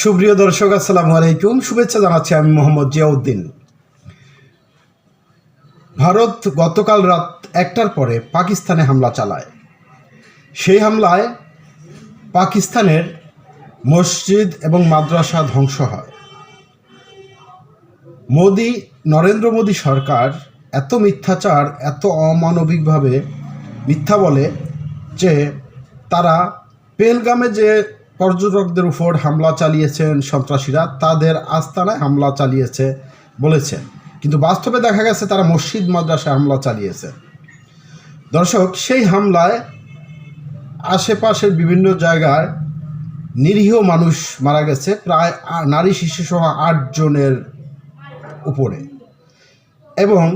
সুপ্রিয় দর্শক, আসসালামু আলাইকুম। শুভেচ্ছা জানাচ্ছি আমি মোহাম্মদ জিয়াউদ্দিন। ভারত গতকাল রাত একটার পরে পাকিস্তানে হামলা চালায়। সেই হামলায় পাকিস্তানের মসজিদ এবং মাদ্রাসা ধ্বংস হয়। মোদি, নরেন্দ্র মোদী সরকার এত মিথ্যাচার, এত অমানবিকভাবে মিথ্যা বলে যে তারা পেলগামে যে পর্যটকদের উপর হামলা চালিয়েছেন সন্ত্রাসীরা, তাদের আস্তানায় হামলা চালিয়েছে বলেছেন কিন্তু বাস্তবে দেখা গেছে তারা মসজিদ, মাদ্রাসায় হামলা চালিয়েছে। দর্শক, সেই হামলায় আশেপাশের বিভিন্ন জায়গায় নিরীহ মানুষ মারা গেছে, প্রায় নারী শিশু সহ আটজনের উপরে। এবং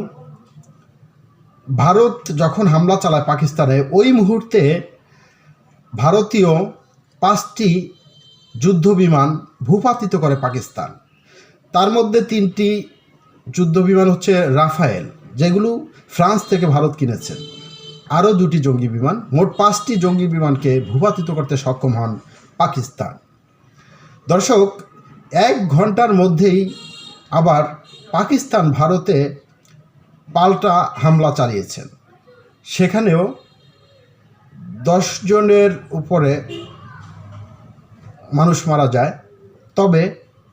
ভারত যখন হামলা চালায় পাকিস্তানে, ওই মুহূর্তে ভারতীয় পাঁচটি যুদ্ধ বিমান ভূপাতিত করে পাকিস্তান। তার মধ্যে তিনটি যুদ্ধ বিমান হচ্ছে রাফায়েল, যেগুলো ফ্রান্স থেকে ভারত কিনেছেন। আরও দুটি জঙ্গি বিমান, মোট পাঁচটি জঙ্গি বিমানকে ভূপাতিত করতে সক্ষম হন পাকিস্তান। দর্শক, এক ঘণ্টার মধ্যেই আবার পাকিস্তান ভারতে পাল্টা হামলা চালিয়েছেন। সেখানেও দশ জনের উপরে মানুষ মারা যায়। তবে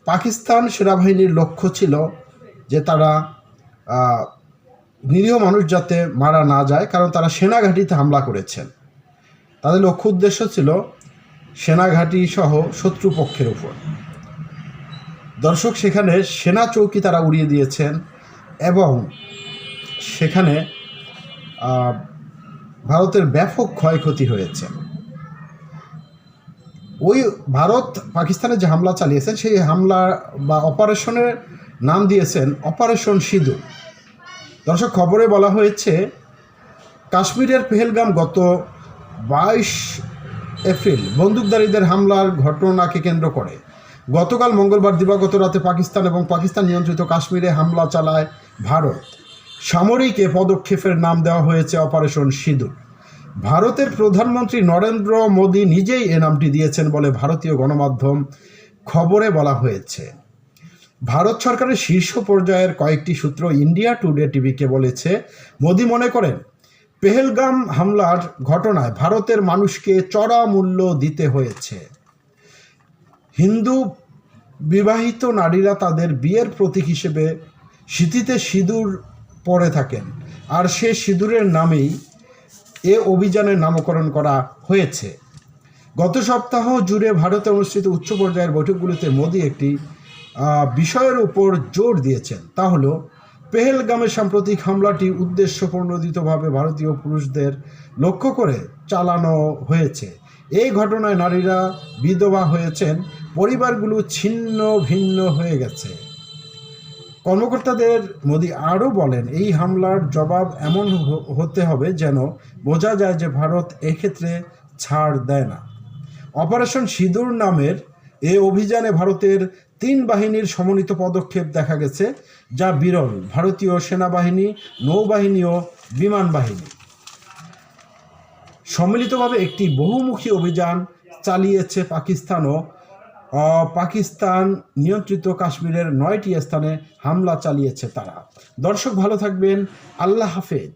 পাকিস্তান সেনাবাহিনীর লক্ষ্য ছিল যে তারা নিরীহ মানুষ যাতে মারা না যায়, কারণ তারা সেনাঘাঁটিতে হামলা করেছেন। তাদের লক্ষ্য উদ্দেশ্য ছিল সেনাঘাঁটি সহ শত্রুপক্ষের উপর। দর্শক, সেখানে সেনা চৌকি তারা উড়িয়ে দিয়েছেন এবং সেখানে ভারতের ব্যাপক ক্ষয়ক্ষতি হয়েছে। ওই ভারত পাকিস্তানে যে হামলা চালিয়েছেন, সেই হামলা বা অপারেশনের নাম দিয়েছেন অপারেশন সিঁদুর দর্শক, খবরে বলা হয়েছে, কাশ্মীরের পেহেলগাম গত বাইশ এপ্রিল বন্দুকধারীদের হামলার ঘটনাকে কেন্দ্র করে। গতকাল মঙ্গলবার দিবাগত রাতে পাকিস্তান এবং পাকিস্তান নিয়ন্ত্রিত কাশ্মীরে হামলা চালায় ভারত। সামরিক এ পদক্ষেপের নাম দেওয়া হয়েছে অপারেশন সিঁদুর ভারতের প্রধানমন্ত্রী নরেন্দ্র মোদী নিজেই এ নামটি দিয়েছেন বলে ভারতীয় গণমাধ্যম খবরে বলা হয়েছে। ভারত সরকারের শীর্ষ পর্যায়ের কয়েকটি সূত্র ইন্ডিয়া টুডে টিভিকে বলেছে, মোদী মনে করেন, পেহেলগাম হামলার ঘটনায় ভারতের মানুষকে চড়া মূল্য দিতে হয়েছে। হিন্দু বিবাহিত নারীরা তাদের বিয়ের প্রতীক হিসেবে স্মৃতিতে সিঁদুর পরে থাকেন। আর সে সিঁদুরের নামেই এ অভিযানের নামকরণ করা হয়েছে। গত সপ্তাহ জুড়ে ভারতে অনুষ্ঠিত উচ্চ পর্যায়ের বৈঠকগুলিতে মোদী একটি বিষয়ের উপর জোর দিয়েছেন। তা হলো, পেহেলগামের সাম্প্রতিক হামলাটি উদ্দেশ্যপ্রণোদিতভাবে ভারতীয় পুরুষদের লক্ষ্য করে চালানো হয়েছে। এই ঘটনায় নারীরা বিধবা হয়েছেন, পরিবারগুলো ছিন্ন ভিন্ন হয়ে গেছে। কর্মকর্তাদের মোদি আরও বলেন এই হামলার জবাব এমন হতে হবে যেন বোঝা যায় যে ভারত এক্ষেত্রে ছাড় দেয় না। অপারেশন সিঁদুর নামের এ অভিযানে ভারতের তিন বাহিনীর সমন্বিত পদক্ষেপ দেখা গেছে যা বিরল ভারতীয় সেনাবাহিনী নৌবাহিনী ও বিমান বাহিনী। সম্মিলিতভাবে একটি বহুমুখী অভিযান চালিয়েছে পাকিস্তানও আহ, পাকিস্তান নিয়ন্ত্রিত কাশ্মীরের নয়টি স্থানে হামলা চালিয়েছে তারা। দর্শক ভালো থাকবেন। আল্লাহ হাফেজ।